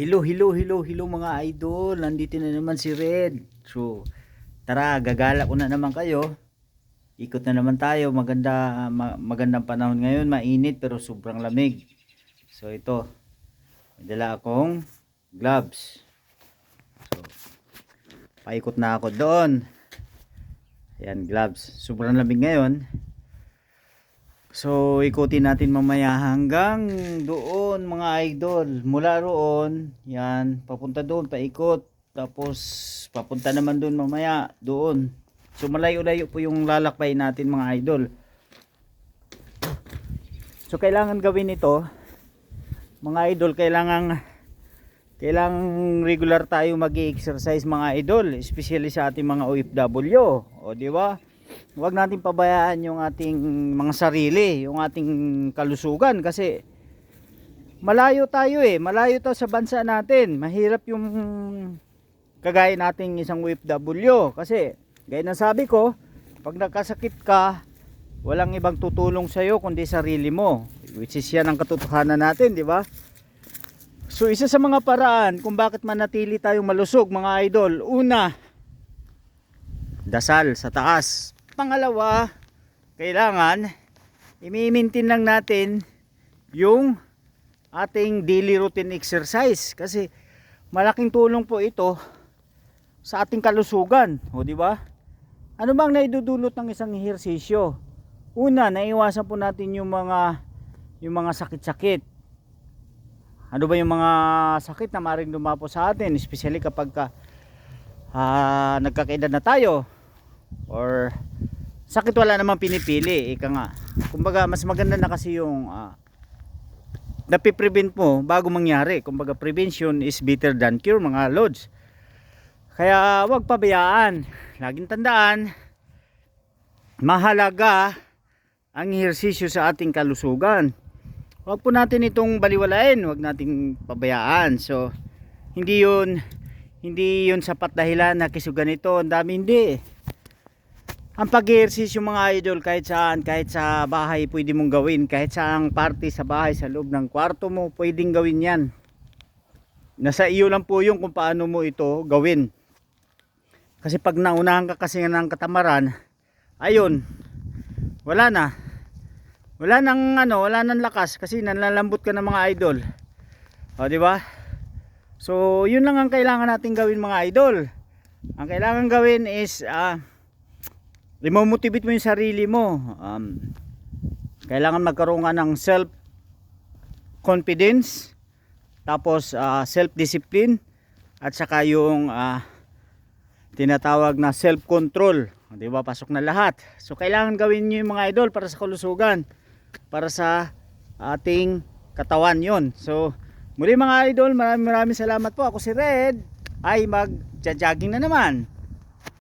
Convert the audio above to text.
Hello, hello, hello, hello mga idol. Nandito na naman si Red. So, tara, gagala ko na naman kayo. Ikot na naman tayo. Maganda, ma- magandang panahon ngayon. Mainit pero sobrang lamig. So, ito. May dala akong gloves. So, paikot na ako doon. Ayan, gloves. Sobrang lamig ngayon. So, ikutin natin mamaya hanggang doon mga idol. Mula roon, yan, papunta doon, paikot. Tapos, papunta naman doon mamaya, doon. So, malayo-layo po yung lalakbay natin mga idol. So, kailangan gawin ito. Mga idol, kailangan kailangan regular tayo mag-exercise mga idol, especially sa ating mga OFW. O, di ba? Huwag natin pabayaan yung ating mga sarili, yung ating kalusugan kasi malayo tayo eh, malayo tayo sa bansa natin. Mahirap yung kagaya nating isang OFW kasi gaya ng sabi ko, pag nagkasakit ka, walang ibang tutulong sa iyo kundi sarili mo. Which is yan ang katotohanan natin, di ba? So isa sa mga paraan kung bakit manatili tayong malusog mga idol, una, dasal sa taas. Pangalawa, kailangan i-maintain lang natin yung ating daily routine exercise kasi malaking tulong po ito sa ating kalusugan, o di ba? Ano bang naidudulot ng isang ehersisyo? Una, naiwasan po natin yung mga yung mga sakit-sakit. Ano ba yung mga sakit na maring dumapo sa atin, especially kapag ka, ah, nagkakaedad na tayo or sakit wala namang pinipili ika nga. Kumbaga mas maganda na kasi yung uh, napiprevent mo bago mangyari. Kumbaga prevention is better than cure mga lods. Kaya wag pabayaan. Laging tandaan mahalaga ang ehersisyo sa ating kalusugan. Wag po natin itong baliwalain wag nating pabayaan. So hindi yun hindi yun sapat dahilan na kisugan ito. Ang dami hindi ang pag-exercise yung mga idol kahit saan, kahit sa bahay pwede mong gawin, kahit saang party sa bahay, sa loob ng kwarto mo, pwedeng gawin yan. Nasa iyo lang po yung kung paano mo ito gawin. Kasi pag naunahan ka kasi ng katamaran, ayun, wala na. Wala nang ano, wala nang lakas kasi nanlalambot ka ng mga idol. O, di ba? So, yun lang ang kailangan natin gawin mga idol. Ang kailangan gawin is ah Limomotivate mo yung sarili mo. Um, kailangan magkaroon ka ng self confidence tapos uh, self discipline at saka yung uh, tinatawag na self control. 'Di ba? Pasok na lahat. So kailangan gawin niyo yung mga idol para sa kalusugan, para sa ating katawan 'yon. So muli mga idol, maraming maraming salamat po. Ako si Red ay mag-jogging na naman.